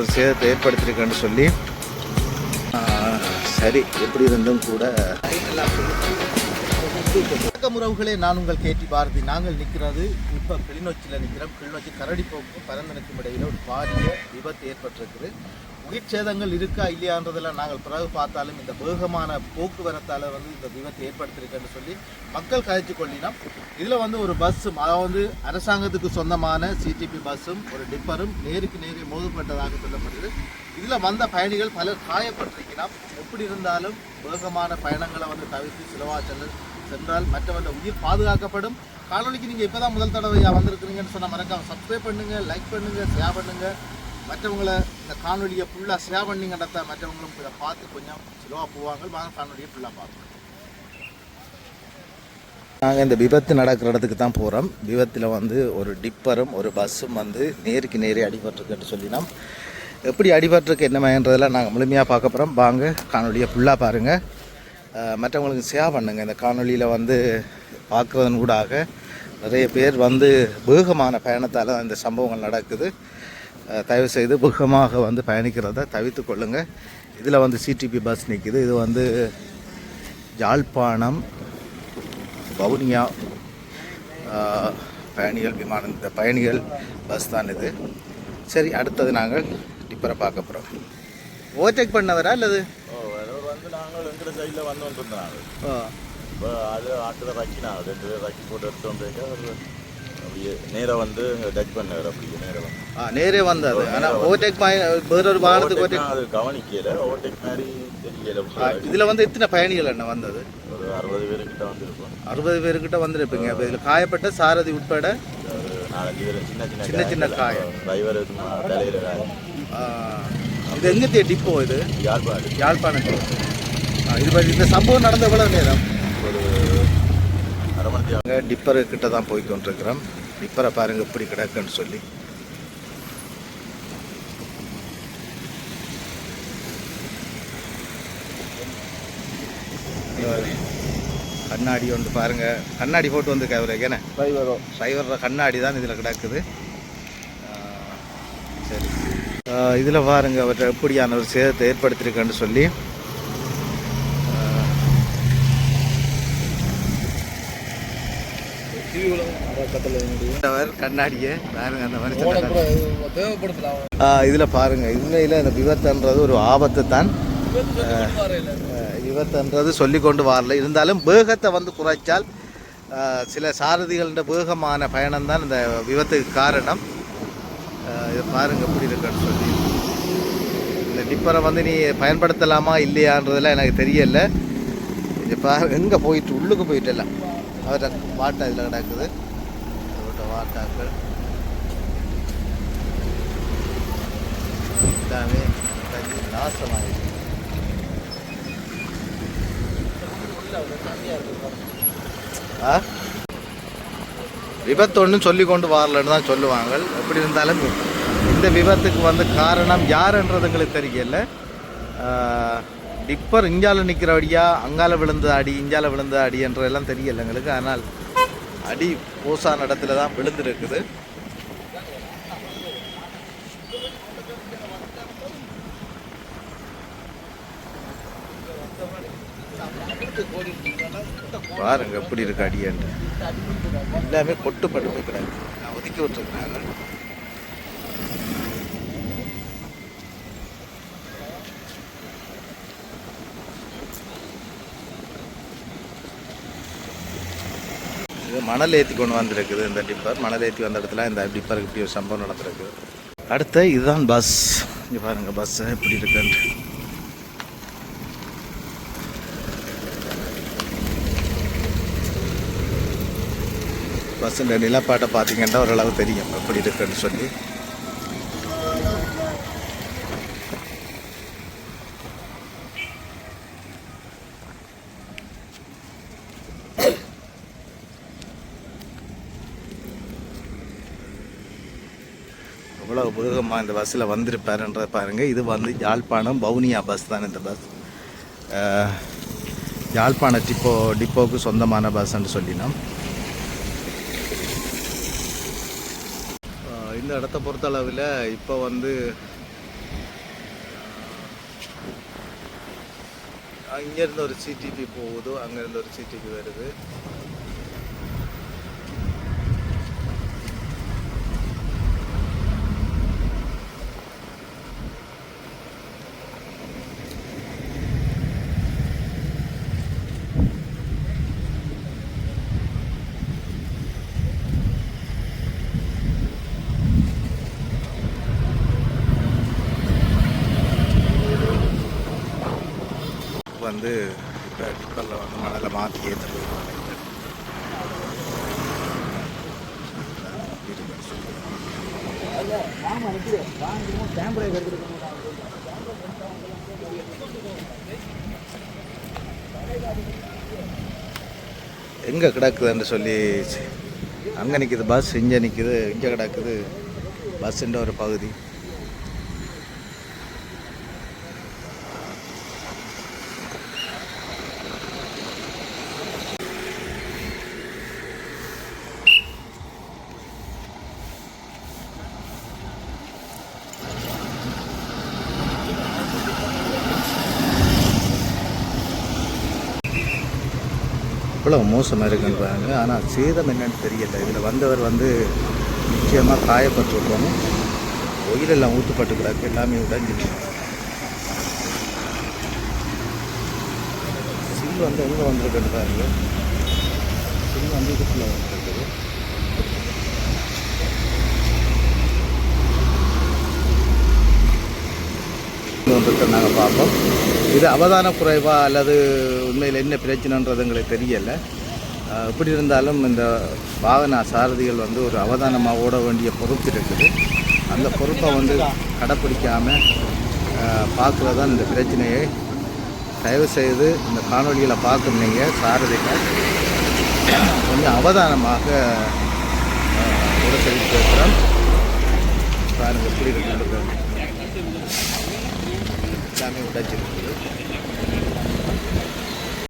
ஒரு சேதத்தை ஏற்படுத்தியிருக்கேன்னு சொல்லி சரி எப்படி இருந்தும் கூட. வணக்கம் உறவுகளே நான் உங்கள் கேட்டி பாரதி. நாங்கள் நிற்கிறது இப்போ கிளிநொச்சியில் நிற்கிறோம். கிளிநொச்சி கரடிப்போக்கும் பரந்தனுக்கும் இடையில் ஒரு பாரிய விபத்து ஏற்பட்டிருக்குது. உயிர் சேதங்கள் இருக்கா இல்லையான்றதெல்லாம் நாங்கள் பிறகு பார்த்தாலும் இந்த வேகமான போக்குவரத்தால் வந்து இந்த விபத்து ஏற்படுத்தியிருக்கேன்னு சொல்லி மக்கள் கதைச்சு கொள்ளினோம். இதில் வந்து ஒரு பஸ்ஸும் அதாவது அரசாங்கத்துக்கு சொந்தமான சிடிபி பஸ்ஸும் ஒரு டிப்பரும் நேருக்கு நேரே மோதப்பட்டதாக சொல்லப்படுது. இதில் வந்த பயணிகள் பலர் காயப்பட்டிருக்கிறார். எப்படி இருந்தாலும் வேகமான பயணங்களை வந்து தவிர்த்து சிலவாச்சல் சென்றால் மற்றவர்கள் உயிர் பாதுகாக்கப்படும். காணொலிக்கு நீங்கள் இப்போ தான் முதல் தடவையாக வந்திருக்கிறீங்கன்னு சொன்னால் மறக்காம சப்ஸ்கிரைப் பண்ணுங்கள் லைக் பண்ணுங்கள் ஷேர் பண்ணுங்கள் மற்றவங்களை இந்த காணொலியை ஃபுல்லாக ஷேர் பண்ணிங்கன்றத மற்றவங்களும் இதை பார்த்து கொஞ்சம் ஸ்லோவாக போவாங்க. வாங்க காணொலியை ஃபுல்லாக பார்ப்போம். நாங்கள் இந்த விபத்து நடக்கிற இடத்துக்கு தான் போகிறோம் விபத்தில் வந்து ஒரு டிப்பரும் ஒரு பஸ்ஸும் வந்து நேருக்கு நேரே அடிபட்டிருக்குன்னு சொல்லினோம் எப்படி அடிபட்டிருக்கு என்னமேன்றதெல்லாம் நாங்கள் முழுமையாக பார்க்க போகிறோம் வாங்க காணொலியை ஃபுல்லாக பாருங்கள் மற்றவங்களுக்கு ஷேர் பண்ணுங்கள் இந்த காணொலியில் வந்து பார்க்குறதன் கூடாக நிறைய பேர் வந்து வேகமான பயணத்தால் இந்த சம்பவங்கள் நடக்குது. தயவு செய்து வேகமாக வந்து பயணிக்கிறத தவிர்த்து கொள்ளுங்கள் இதில் வந்து சிடிபி பஸ் நிற்கிது இது வந்து யாழ்ப்பாணம் வவுனியா பயணிகள் விமானம் இந்த பயணிகள் பஸ் தான் இது. சரி அடுத்தது நாங்கள் டிப்பரை பார்க்க போகிறோம் ஓவர்டேக் பண்ணவரா அல்லது எங்கிற சைடில் வந்து வந்துருந்தாங்க இப்போ அது ஆட்டில் ரக்கினாங்க ரெண்டு பேர் ரக்கி போட்டு எடுத்து வந்தேங்க அவர் அப்படியே நேராக வந்து டச் பண்ணார் அப்படியே நேராக வந்து ஆ நேரே வந்தது ஆனால் ஓவர்டேக் வேறொரு வாகனத்துக்கு ஓவர்டேக் அது கவனிக்கல ஓவர்டேக் மாதிரி தெரியல இதில் வந்து எத்தனை பயணிகள் என்ன வந்தது ஒரு அறுபது பேருக்கிட்ட வந்திருப்போம் அறுபது பேர்கிட்ட வந்திருப்பீங்க அப்போ இதில் காயப்பட்ட சாரதி உட்பட நாலஞ்சு பேர் சின்ன சின்ன சின்ன சின்ன காயம். டிரைவர் தலையில் காயம் இது எங்கே டிப்போ இது யாழ்ப்பாணம் யாழ்ப்பாணத்தில் ஆ, இது பத்தி- இந்த சம்பவம் நடந்த எவ்வளவு நேரம்? ஒரு அரை மணி நேரம். டிப்பரு கிட்ட தான் போய் கொண்டிருக்கிறோம். டிப்பரை பாருங்க எப்படி கிடக்குன்னு சொல்லி. கண்ணாடி வந்து பாருங்க. கண்ணாடி போட்டு வந்து கவருக்கு என்ன? டிரைவரோ டிரைவரோட கண்ணாடி தான் இதில் கிடக்குது. சரி. இதில் பாருங்க அவற்றை எப்படியான ஒரு சேதத்தை ஏற்படுத்தியிருக்கேன்னு சொல்லி. அவர் கண்ணாடியை பாருங்க அந்த மனுஷன் இதில் பாருங்க. உண்மையில் இந்த விபத்துன்றது ஒரு ஆபத்து தான் விபத்துன்றது சொல்லி கொண்டு வரல. இருந்தாலும் வேகத்தை வந்து குறைச்சால் சில சாரதிகளின் வேகமான பயணம் தான் இந்த விபத்துக்கு காரணம். இதை பாருங்க எப்படி இருக்குன்னு சொல்லி. இந்த டிப்பரை வந்து நீ பயன்படுத்தலாமா இல்லையான்றதெல்லாம் எனக்கு தெரியல. இது பாரு எங்கே போயிட்டு உள்ளுக்கு போயிட்டு எல்லாம் அவர்கிட்ட வாட்டா இதில் கிடக்குது. வார்த்தாக்கள் எல்லாமே தண்ணி நாசமாயிருக்கு ஆ? விபத்து ஒன்றும் சொல்லி கொண்டு வரலன்னு தான் சொல்லுவாங்க. எப்படி இருந்தாலும் இந்த விபத்துக்கு வந்து காரணம் யாருன்றது எங்களுக்கு தெரியல. டிப்பர் இஞ்சால நிற்கிற அடியா அங்கால விழுந்த அடி இஞ்சால விழுந்த அடின்றதெல்லாம் தெரியல எங்களுக்கு. ஆனால் அடி போசான இடத்துல தான் விழுந்துருக்குது. பாருங்க எப்படி இருக்கு அடியன்று எல்லாமே கொட்டுப்பட்டு போய் கிடக்கு நான் ஒதுக்கி விட்டுருக்குறாங்க இது மணல் ஏற்றி கொண்டு வந்திருக்குது இந்த டிப்பர். மணல் ஏற்றி வந்த இடத்துல இந்த டிப்பருக்கு இப்படி ஒரு சம்பவம் நடந்திருக்கு. அடுத்த இதுதான் பஸ். இங்கே பாருங்கள் பஸ்ஸு எப்படி இருக்குன்ட்டு பஸ்ஸில் நிலப்பாட்டை பார்த்தீங்கன்னா ஓரளவு தெரியும் எப்படி இருக்குன்னு சொல்லி. எவ்வளோ உருகமாக இந்த பஸ்ஸில் வந்திருப்பாருன்ற பாருங்கள் இது வந்து யாழ்ப்பாணம் பவுனியா பஸ் தான் இந்த பஸ். யாழ்ப்பாண டிப்போ டிப்போவுக்கு சொந்தமான பஸ்ன்னு சொல்லினோம். இந்த இடத்த பொறுத்தளவில் இப்போ வந்து அங்கேருந்து ஒரு சிடிபி போகுது அங்கேருந்து ஒரு சிடிபி வருது. வந்து இப்போ டிப்பரில் வந்து மணலை மாற்றி ஏற்றுட்டு போயிருவாங்க எங்கே கிடக்குதுன்னு சொல்லி அங்கே நிற்கிது பஸ் இங்கே நிற்கிது இங்கே கிடக்குது பஸ்ஸுன்ற ஒரு பகுதி. அவ்வளோ மோசமாக இருக்குன்றாங்க ஆனால் சேதம் என்னன்னு தெரியல. இதில் வந்தவர் வந்து நிச்சயமாக காயப்பட்டிருக்கணும் ஒயிலெல்லாம் ஊற்றுப்பட்டு கிடக்கு எல்லாமே உடைஞ்சிருக்கு சில் வந்து எங்கே வந்திருக்குன்னு பாருங்க. சில் வந்து இதுக்குள்ளே வந்துருக்குது. வந்துட்டு நாங்கள் பார்ப்போம். இது அவதான குறைவா அல்லது உண்மையில் என்ன பிரச்சனைன்றது எங்களுக்கு தெரியலை. எப்படி இருந்தாலும் இந்த வாகன சாரதிகள் வந்து ஒரு அவதானமாக ஓட வேண்டிய பொறுப்பு இருக்குது. அந்த பொறுப்பை வந்து கடைப்பிடிக்காமல் பார்க்குறது தான் இந்த பிரச்சனையை. தயவு செய்து இந்த காணொலிகளை பார்க்கும் நீங்கள் சாரதிகள் கொஞ்சம் அவதானமாக அஹ், ஓட எப்படி இருக்கு? எல்லாமே உடைச்சிருக்கு.